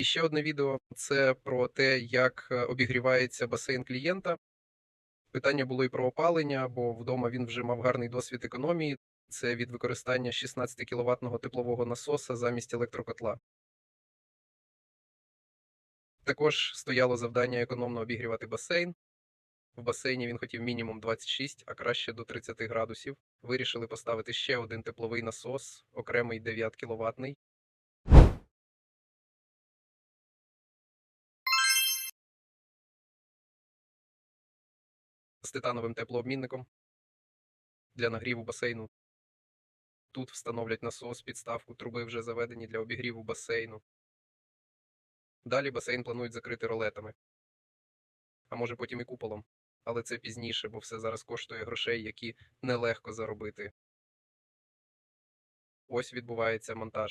І ще одне відео це про те, як е, обігрівається басейн клієнта. Питання було і про опалення, бо вдома він вже мав гарний досвід економії. Це від використання 16 кіловатного теплового насоса замість електрокотла. Також стояло завдання економно обігрівати басейн. В басейні він хотів мінімум 26, а краще до 30 градусів. Вирішили поставити ще один тепловий насос, окремий 9 кіловатний. З титановим теплообмінником для нагріву басейну. Тут встановлять насос, підставку, труби вже заведені для обігріву басейну. Далі басейн планують закрити ролетами. А може потім і куполом. Але це пізніше, бо все зараз коштує грошей, які нелегко заробити. Ось відбувається монтаж.